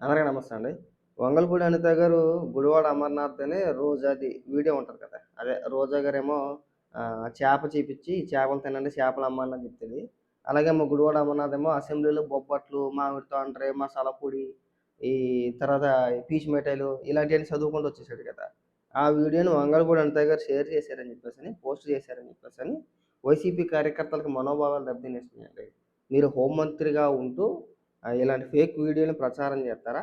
అందరికీ నమస్తే అండి. వంగలపూడి అనిత గారు గుడివాడ అమర్నాథ్ అని రోజాది వీడియో ఉంటుంది కదా? అదే రోజా గారు ఏమో చేప చూపించి చేపలు తినండి చేపలు అమ్మాలని చెప్తుంది. అలాగే మా గుడివాడ అమర్నాథ్ ఏమో అసెంబ్లీలో బొబ్బట్లు మామిడి తోండ్రే మసాలా పొడి ఈ తర్వాత పీచు మిఠాయిలు ఇలాంటివన్నీ చదువుకుంటూ వచ్చేసాడు కదా? ఆ వీడియోని వంగలపూడి అనిత గారు షేర్ చేశారని చెప్పేసి అని పోస్ట్ చేశారని చెప్పేసి అని వైసీపీ కార్యకర్తలకు మనోభావాలు దెబ్బతినేస్తున్నాయండి మీరు హోంమంత్రిగా ఉంటూ ఇలాంటి ఫేక్ వీడియోని ప్రచారం చేస్తారా?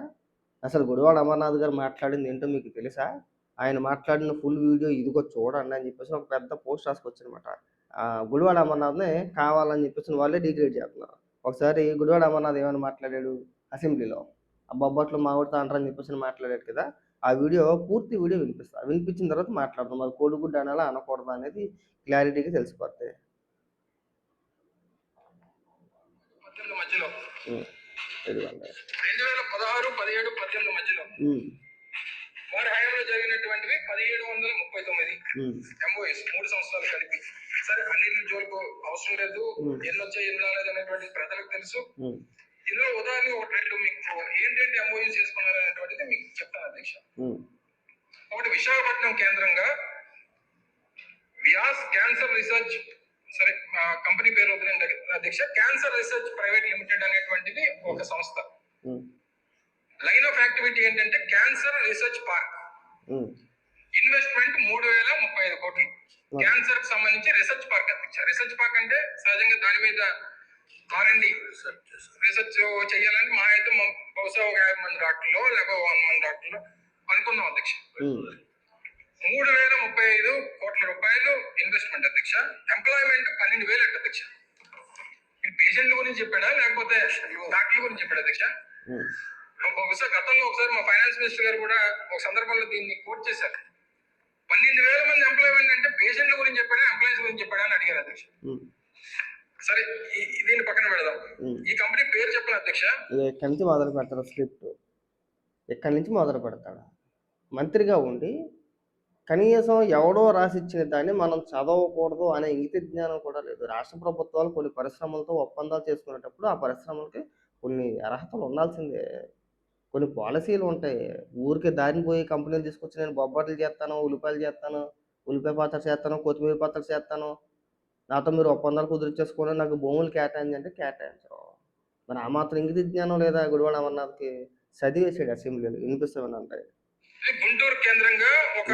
అసలు గుడివాడ అమర్నాథ్ గారు మాట్లాడింది ఏంటో మీకు తెలుసా? ఆయన మాట్లాడిన ఫుల్ వీడియో ఇదిగో చూడండి అని చెప్పేసి ఒక పెద్ద పోస్ట్ రాసుకొచ్చనమాట గుడివాడ అమర్నాథ్ని కావాలని చెప్పేసి వాళ్ళే డిగ్రేడ్ చేస్తున్నారు. ఒకసారి గుడివాడ అమర్నాథ్ ఏమైనా మాట్లాడాడు అసెంబ్లీలో? ఆ బొబ్బట్లు మామిడితో అంటారని చెప్పేసి మాట్లాడాడు కదా. ఆ వీడియో పూర్తి వీడియో వినిపిస్తా వినిపించిన తర్వాత మాట్లాడదాం. మరి కోడిగుడ్డు అనాలా అనకూడదా అనేది క్లారిటీగా తెలిసిపోతాయి మధ్యలో. రెండు వేల పదహారు పదిహేడు పద్దెనిమిది మధ్యలో వారి హయాంలో జరిగినటువంటివి పదిహేడు వందల ముప్పై తొమ్మిది. ఎంఓఎస్ మూడు సంవత్సరాలు కలిపి. సరే అన్నింటి జోలికి అవసరం లేదు. Hmm. ఎన్ని రాలేదు అనేటువంటి ప్రజలకు తెలుసు. ఇందులో ఉదాహరణ ఒకటి రెండు మీకు ఏంటంటే ఎంఓఎస్ చేసుకున్నారు అనేటువంటిది మీకు చెప్తాను అధ్యక్ష. ఒకటి విశాఖపట్నం కేంద్రంగా వ్యాస్ క్యాన్సర్ రీసెర్చ్ సరే కంపెనీ పేరు వదిలేండి అధ్యక్ష. క్యాన్సర్ రీసెర్చ్ ప్రైవేట్ లిమిటెడ్ అనేటువంటిది ఒక సంస్థ. లైన్ ఆఫ్ యాక్టివిటీ ఏంటంటే క్యాన్సర్ రీసెర్చ్ పార్క్ ఇన్వెస్ట్మెంట్ మూడు వేల ముప్పై ఐదు కోట్లు. క్యాన్సర్కి సంబంధించి రీసెర్చ్ పార్క్ అధ్యక్ష. రీసెర్చ్ పార్క్ అంటే సహజంగా దాని మీద ఆర్ఎండి రీసెర్చ్ చేయాలని మా అయితే మా- బహుశా ఒక యాభై మంది డాక్టర్లు లేకపోతే వంద మంది డాక్టర్లు అనుకుందాం అధ్యక్ష. మూడు వేల ముప్పై ఐదు కోట్ల రూపాయలు ఇన్వెస్ట్మెంట్ అధ్యక్ష. ఎంప్లాయ్మెంట్ పన్నెండు వేలు అంట అధ్యక్ష. పేషెంట్ల గురించి చెప్పాడా? లేకపోతే డాక్టర్ల గురించి చెప్పాడా అధ్యక్ష? ఉమ్. బహుశా గతంలో ఒకసారి మా ఫైనాన్స్ మినిస్టర్ గారు కూడా ఒక సందర్భంలో దీన్ని కోట్ చేశారు. పన్నెండు వేల మంది ఎంప్లాయ్మెంట్ అంటే పేషెంట్ల గురించి చెప్పాడా? ఎంప్లాయీస్ గురించి చెప్పాడా అని అడిగారు అధ్యక్ష. ఉమ్. సరే దీన్ని పక్కన పెడదాం. ఉమ్. ఈ కంపెనీ పేరు చెప్పిన అధ్యక్ష? ఎక్కడి నుంచి మొదలు పెడతాడు స్క్రిప్ట్? ఎక్కడి నుంచి మొదలు పెడతాడు మంత్రిగా ఉండి కనీసం ఎవడో రాసిచ్చిన దాన్ని మనం చదవకూడదు అనే ఇంగిత జ్ఞానం కూడా లేదు. రాష్ట్ర ప్రభుత్వాలు కొన్ని పరిశ్రమలతో ఒప్పందాలు చేసుకునేటప్పుడు ఆ పరిశ్రమలకి కొన్ని అర్హతలు ఉండాల్సిందే. కొన్ని పాలసీలు ఉంటాయి. ఊరికే దారిని పోయి కంపెనీలు తీసుకొచ్చి నేను బొబ్బట్లు చేస్తాను ఉల్లిపాయలు చేస్తాను ఉల్లిపాయ పాత్రలు చేస్తాను కొత్తిమీర పాత్ర చేస్తాను. నాతో మీరు ఒప్పందాలు కుదిరిచేసుకొని నాకు భూములు కేటాయించి అంటే కేటాయించరు. మరి ఆ మాత్రం ఇంగిత జ్ఞానం లేదా గుడివాడ అమర్నాథ్కి? చదివేసాడు అసెంబ్లీలు. వినిపిస్తామని అంటాయి గుంటూరు కేంద్రంగా ఒక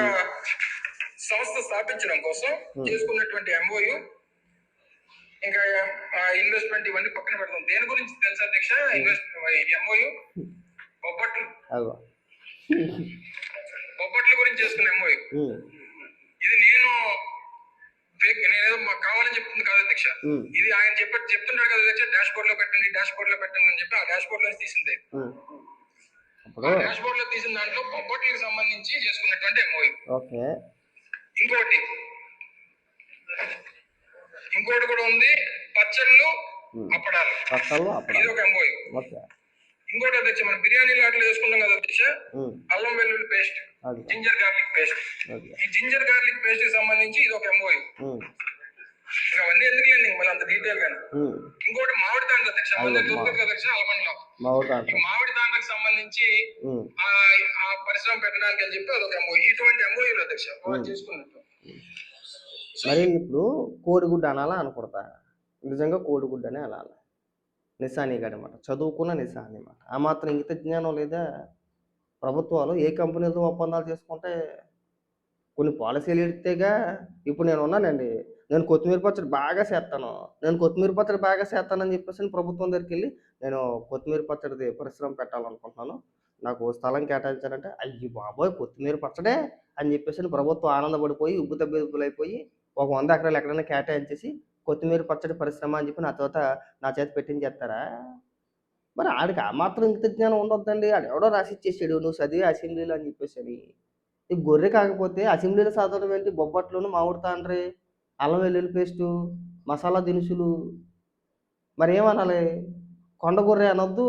సంస్థ స్థాపించడం కోసం. చేసుకున్నటువంటి ఎంఓయు ఇంకా ఇన్వెస్ట్మెంట్ ఇవన్నీ పక్కన పెడదాం. దేని గురించి తెలుసా అధ్యక్ష ఇన్వెస్ట్ ఎంఓయు బొబ్బట్లు. బొబ్బట్ల గురించి చేసుకున్న ఎంఓయు ఇది నేను నేనేదో మాకు కావాలని చెప్తుంది కాదు అధ్యక్ష ఇది ఆయన చెప్పి చెప్తున్నాడు కదా అధ్యక్ష డాష్ బోర్డ్లో పెట్టండి డాష్ బోర్డ్లో పెట్టండి అని చెప్పి ఆ డాష్ బోర్డ్లో తీసింది డాష్ బోర్డ్లో తీసిన దాంట్లో బొబ్బట్లకు సంబంధించి చేసుకున్నటువంటి ఎంఓయు ఓకే. ఇంకోటి. ఇంకోటి కూడా ఉంది. పచ్చళ్ళు. అప్పడాలు. పక్కల్లో అప్పుడు ఇది ఒక ఎంఓయు ఓకే. ఇంకోటి అధ్యక్ష మనం బిర్యానీలు అట్లా వేసుకుంటాం కదా అధ్యక్ష? ఉమ్, అల్లం వెల్లుల్లి పేస్ట్. Ginger garlic paste. ఈ జింజర్ గార్లిక్ పేస్ట్కి సంబంధించి ఇది ఒక ఎంఓయు అవన్నీ ఎందుకులేండి మళ్ళీ అంత డీటెయిల్గా. ఇంకోటి మామిడి తాండ్ర అధ్యక్ష అయ్యో, మన మా- దొరుకుతుంది కదా అధ్యక్ష అల్మంలో మా ఊరు ఈ దాంట్లో మామిడి తాండ్రకు సంబంధించి ఆ పరిశ్రమ పెట్టడానికి అని చెప్పి అదొక ఎంఓయు ఇటువంటి ఎంఓయూలు అధ్యక్ష చేసుకున్నట్టు. మరి ఇప్పుడు కోడిగుడ్డు అనాలా అనకూడదా నిజంగా కోడిగుడ్డు అనే అనాలి నిశానీగా అనమాట చదువుకున్న నిశా అనమాట ఆ మాత్రం ఇంగిత జ్ఞానం లేదా? ప్రభుత్వాలు ఏ కంపెనీలతో ఒప్పందాలు చేసుకుంటే కొన్ని పాలసీలు ఇస్తేగా ఇప్పుడు నేను ఉన్నానండి. నేను కొత్తిమీర పచ్చడి బాగా చేస్తాను. నేను కొత్తిమీర పచ్చడి బాగా చేస్తానని చెప్పేసి ప్రభుత్వం దగ్గరికి వెళ్ళి నేను కొత్తిమీర పచ్చడిది పరిశ్రమ పెట్టాలనుకుంటున్నాను. నాకు స్థలం కేటాయించారంటే అయ్యి బాబోయ్ కొత్తిమీర పచ్చడే అని చెప్పేసి ప్రభుత్వం ఆనందపడిపోయి ఉబ్బు తబ్బిబ్బులైపోయి ఒక వంద ఎకరాలు ఎక్కడైనా కేటాయించేసి కొత్తిమీర పచ్చడి పరిశ్రమ అని చెప్పి నా తర్వాత నా చేతి పెట్టించేస్తారా మరి ఆడికి ఆ మాత్రం ఇంత జ్ఞానం ఉండొద్దండి. ఆడు ఎవడో రాసి ఇచ్చేసాడు నువ్వు చదివి అసెంబ్లీలో అని చెప్పేసి అని. ఈ గొర్రె కాకపోతే అసెంబ్లీలో చదవడం ఏంటి? బొబ్బట్లోను మామిడి తాండ్రి. అల్లం వెల్లుల్లి పేస్టు మసాలా దినుసులు. మరి ఏమనాలి కొండగొర్రె అనొద్దు.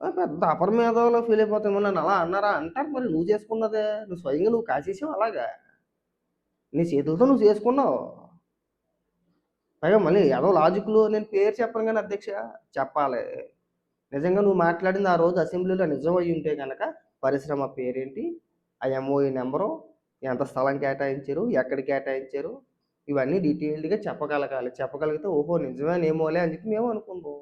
పెద్ద అపరమేధంలో ఫీల్ అయిపోతామో నన్ను అలా అన్నారా? అంటారు మరి నువ్వు చేసుకున్నదే. నువ్వు స్వయంగా నువ్వు కాసేసావు అలాగా? నీ చేతులతో నువ్వు చేసుకున్నావు. పైగా మళ్ళీ ఏదో లాజిక్లు నేను పేరు చెప్పను కానీ అధ్యక్ష చెప్పాలి. నిజంగా నువ్వు మాట్లాడింది ఆ రోజు అసెంబ్లీలో నిజం అయి ఉంటే కనుక పరిశ్రమ పేరేంటి? ఆ ఎంఓఈ నెంబరు ఎంత స్థలం కేటాయించారు ఎక్కడ కేటాయించారు ఇవన్నీ డీటెయిల్డ్గా చెప్పగలగాలి. చెప్పగలిగితే ఓహో నిజమేనేమోలే అని చెప్పి మేము అనుకుందాం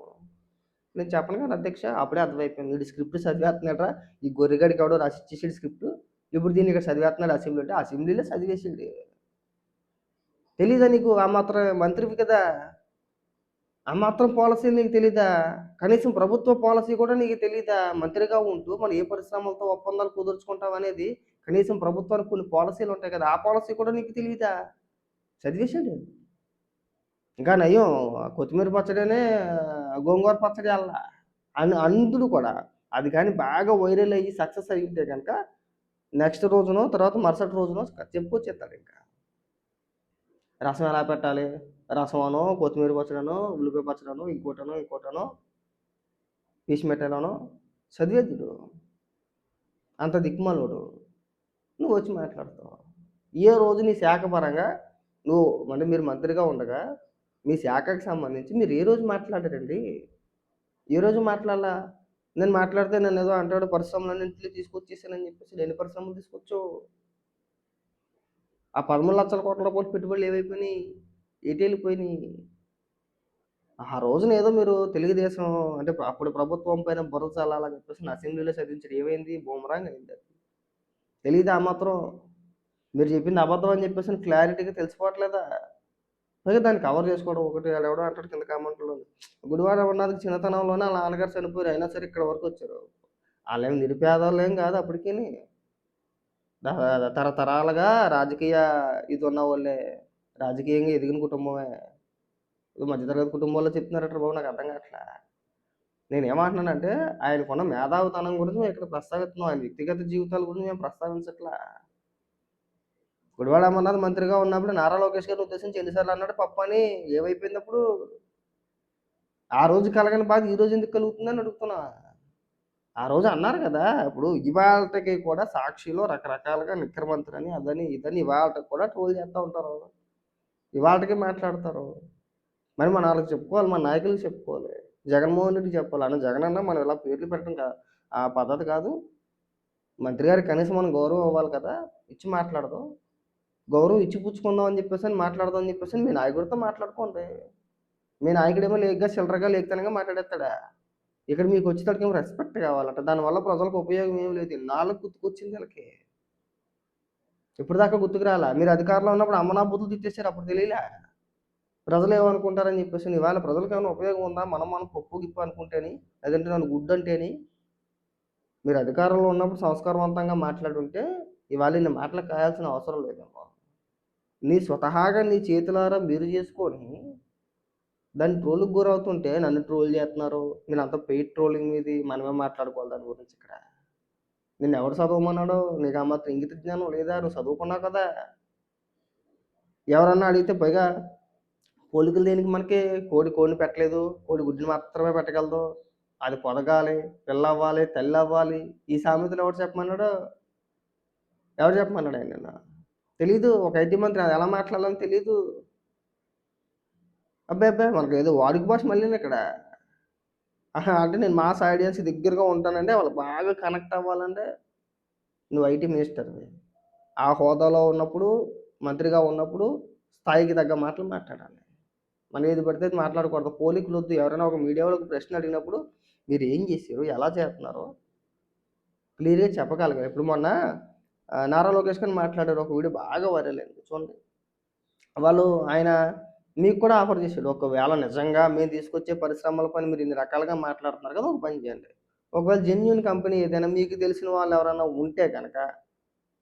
నేను చెప్పను కానీ అధ్యక్ష అప్పుడే అర్థమైపోయింది. వీడు స్క్రిప్ట్ చదివేస్తున్నాడరా. ఈ గొర్రెగడికి ఎవడో రాసి ఇచ్చేసాడు స్క్రిప్ట్. ఇప్పుడు దీన్ని ఇక్కడ చదివేస్తున్నాడు అసెంబ్లీ అంటే అసెంబ్లీలో చదివేసాడు. తెలీదా నీకు? ఆ మాత్రం మంత్రివి కదా. ఆ మాత్రం పాలసీ నీకు తెలీదా? కనీసం ప్రభుత్వ పాలసీ కూడా నీకు తెలీదా? మంత్రిగా ఉంటూ మనం ఏ పరిశ్రమలతో ఒప్పందాలు కుదుర్చుకుంటాం అనేది కనీసం ప్రభుత్వానికి కొన్ని పాలసీలు ఉంటాయి కదా ఆ పాలసీ కూడా నీకు తెలియదా? చదివేశాడు ఇంకా నయ్యం ఆ కొత్తిమీర పచ్చడినే గోంగూర పచ్చడి అల్లా. అని అందుడు కూడా అది కానీ బాగా వైరల్ అయ్యి సక్సెస్ అయ్యింటే కనుక నెక్స్ట్ రోజునో తర్వాత మరుసటి రోజునో చెప్పుకొచ్చేస్తాడు ఇంకా. రసం ఎలా పెట్టాలి? రసమనో కొత్తిమీర పచ్చడనో ఉల్లిపాయ పచ్చడనో ఇంకోటనో ఇంకోటనో పీసి మెట్టెలనో చదివేద్దుడు అంత దిక్కుమాలోడు నువ్వు వచ్చి మాట్లాడతావు? ఏ రోజు నీ శాఖ పరంగా నువ్వు అంటే మీరు మంత్రిగా ఉండగా మీ శాఖకు సంబంధించి మీరు ఏ రోజు మాట్లాడారండి? ఏ రోజు మాట్లాడాలా? నేను మాట్లాడితే నన్ను ఏదో అంటాడు పరిశ్రమలన్నింటినీ తీసుకొచ్చేసానని చెప్పేసి ఎన్ని పరిశ్రమలు తీసుకొచ్చావు ఆ పదమూడు లక్షల కోట్ల రూపాయలు పెట్టుబడులు ఏమైపోయినాయి ఎటు వెళ్ళిపోయినాయి? ఆ రోజున ఏదో మీరు తెలుగుదేశం అంటే అప్పుడు ప్రభుత్వం పైన బుర్ర చల్లాలని చెప్పేసి అసెంబ్లీలో చదివించారు. ఏమైంది? బూమరాంగ్ అయింది అది. తెలియదు ఆ మాత్రం? మీరు చెప్పింది అబద్ధం అని చెప్పేసి క్లారిటీగా తెలిసిపోవట్లేదా? పైగా దాన్ని కవర్ చేసుకోవడం ఒకటి వాడు ఎవడో అంటాడు కింద కామెంట్లో గుడివాడ ఉన్నది చిన్నతనంలోనే వాళ్ళ నాన్నగారు చనిపోయారు. అయినా సరే ఇక్కడ వరకు వచ్చారు. వాళ్ళేం నిరుపేదలు ఏం కాదు అప్పటికి తరతరాలుగా రాజకీయ ఇది ఉన్న వాళ్ళే రాజకీయంగా ఎదిగిన కుటుంబమే. ఇది మధ్యతరగతి కుటుంబంలో చెప్తున్నారట బాబు నాకు అర్థం కావట్లే. నేను ఏమంటున్నానంటే ఆయనకున్న మేధావితనం గురించి మేము ఇక్కడ ప్రస్తావిస్తున్నాం. ఆయన వ్యక్తిగత జీవితాల గురించి మేము ప్రస్తావించట్లా. గుడివాడ అమర్నాథ్ మంత్రిగా ఉన్నప్పుడు నారా లోకేష్ గారిని ఉద్దేశించి ఎన్నిసార్లు అన్నాడు పప్పని అని ఏమైపోయినప్పుడు ఆ రోజు కలగని బాధ ఈ రోజు ఎందుకు కలుగుతుందని అడుగుతున్నా. ఆ రోజు అన్నారు కదా ఇప్పుడు ఇవాళకి కూడా సాక్షిలో రకరకాలుగా నిక్రమంత్రి అని అదని ఇదని ఇవాళకి కూడా ట్రోల్ చేస్తూ ఉంటారు. ఇవాళకి మాట్లాడతారు. మరి మన వాళ్ళకి చెప్పుకోవాలి మన నాయకులకు చెప్పుకోవాలి. జగన్మోహన్ రెడ్డి చెప్పాలి. అన్న జగన్ అన్న మనం ఇలా పేర్లు పెట్టడం కా ఆ పద్ధతి కాదు. మంత్రి గారికి కనీసం మనం గౌరవం ఇవ్వాలి కదా. ఇచ్చి మాట్లాడదాం. గౌరవం ఇచ్చి పుచ్చుకుందాం అని చెప్పేసి అని మాట్లాడదాం అని చెప్పేసి అని మీ నాయకుడితో మాట్లాడుకోండి. మీ నాయకుడేమో లేకగా చిల్లరగా లేకతనంగా మాట్లాడేస్తాడా? ఇక్కడ మీకు వచ్చేటప్పటికి ఏమో రెస్పెక్ట్ కావాలట. దానివల్ల ప్రజలకు ఉపయోగం ఏం లేదు. నాలుగు గుర్తుకొచ్చింది వీళ్ళకి. ఇప్పుడు దాకా గుర్తుకు రాలా? మీరు అధికారంలో ఉన్నప్పుడు అమ్మనా బుద్ధులు తిట్టేశారు. అప్పుడు తెలియలే. ప్రజలు ఏమనుకుంటారని చెప్పేసి ఇవాళ ప్రజలకు ఏమైనా ఉపయోగం ఉందా? మనం మనం పప్పు గిప్పు అనుకుంటేని లేదంటే నన్ను గుడ్ అంటేని మీరు అధికారంలో ఉన్నప్పుడు సంస్కారవంతంగా మాట్లాడుంటే ఇవాళ నీ మాటలు కాయాల్సిన అవసరం లేదమ్మా. నీ స్వతహాగా నీ చేతులారా మీరు చేసుకొని దాన్ని ట్రోల్కి గురవుతుంటే నన్ను ట్రోల్ చేస్తున్నారు. నేను అంత పెయిడ్ ట్రోలింగ్ మీది మనమే మాట్లాడుకోవాలి దాని గురించి ఇక్కడ. నిన్ను ఎవరు చదవమన్నాడో? నీకు ఆ మాత్రం ఇంగిత జ్ఞానం లేదా? నువ్వు చదువుకున్నావు కదా? ఎవరన్నా అడిగితే పైగా పోలికలు దేనికి మనకి? కోడి కోడిని పెట్టలేదు. కోడి గుడ్డిని మాత్రమే పెట్టగలదు. అది పొదగాలి పిల్ల అవ్వాలి తల్లి అవ్వాలి ఈ సామెతలు ఎవరు చెప్పమన్నాడు? ఎవరు చెప్పమన్నాడు ఆయన నిన్న? తెలీదు. ఒక ఐటీ మంత్రి అది ఎలా మాట్లాడాలని తెలీదు. అబ్బాయి అబ్బాయి మనకు ఏదో వాడుక భాష మళ్ళీ ఇక్కడ? అంటే నేను మాస్ ఐడియన్స్ దగ్గరగా ఉంటానంటే వాళ్ళు బాగా కనెక్ట్ అవ్వాలంటే నువ్వు ఐటీ మినిస్టర్వి. ఆ హోదాలో ఉన్నప్పుడు మంత్రిగా ఉన్నప్పుడు స్థాయికి తగ్గ మాటలు మాట్లాడాలి. మనం ఏది పడితే మాట్లాడకూడదు. పోలికలు వద్దు ఎవరైనా ఒక మీడియా వాళ్ళకి ప్రశ్న అడిగినప్పుడు మీరు ఏం చేశారు? ఎలా చేస్తున్నారు? క్లియర్గా చెప్పగలగాలి. ఇప్పుడు మొన్న నారా లోకేష్ గారు మాట్లాడారు. ఒక వీడియో బాగా వైరల్ అయింది. చూడండి. వాళ్ళు ఆయన మీకు కూడా ఆఫర్ చేశాడు. ఒకవేళ నిజంగా మేము తీసుకొచ్చే పరిశ్రమల పని మీరు ఇన్ని రకాలుగా మాట్లాడుతున్నారు కదా ఒక పని చేయండి. ఒకవేళ జెన్యున్ కంపెనీ ఏదైనా మీకు తెలిసిన వాళ్ళు ఎవరైనా ఉంటే కనుక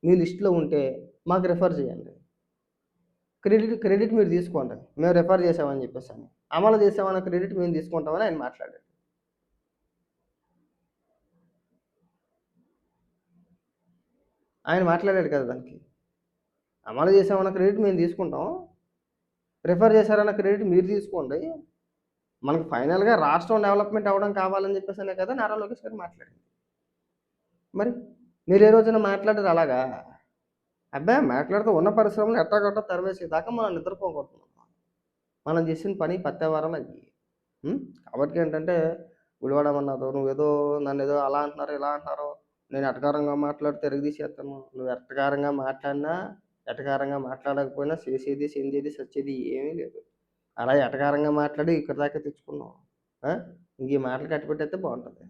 మీ లిస్టులో ఉంటే మాకు రిఫర్ చేయండి. క్రెడిట్ క్రెడిట్ మీరు తీసుకోండి. మేము రిఫర్ చేసామని చెప్పేసి అని. అమలు చేసామన్న క్రెడిట్ మేము తీసుకుంటామని ఆయన మాట్లాడాడు. ఆయన మాట్లాడాడు కదా దానికి. అమలు చేసామన్న క్రెడిట్ మేము తీసుకుంటాం. రిఫర్ చేశారన్న క్రెడిట్ మీరు తీసుకోండి. మనకు ఫైనల్గా రాష్ట్రం డెవలప్మెంట్ అవ్వడం కావాలని చెప్పేసి కదా నారా లోకేష్ గారు మాట్లాడింది. మరి మీరు ఏ రోజున మాట్లాడారు అలాగా? అబ్బాయి మాట్లాడుతూ ఉన్న పరిశ్రమలు ఎట్టాగట్టా తరివేసేదాకా మనం నిద్రపోకూడదు మనం చేసిన పని పత్తేవారం అది. కాబట్టి ఏంటంటే గుడివాడమన్నావు నువ్వేదో నన్ను ఏదో అలా అంటున్నారు ఇలా అంటున్నారు నేను ఎటకారంగా మాట్లాడి తిరిగి తీసేస్తాను. నువ్వు ఎటకారంగా మాట్లాడినా ఎటకారంగా మాట్లాడకపోయినా చేసేది చెందేది సచ్చేది ఏమీ లేదు. అలా ఎటకారంగా మాట్లాడి ఇక్కడ దాకా తెచ్చుకున్నావు. ఇంక ఈ మాటలు కట్టిపెట్టేస్తే బాగుంటుంది.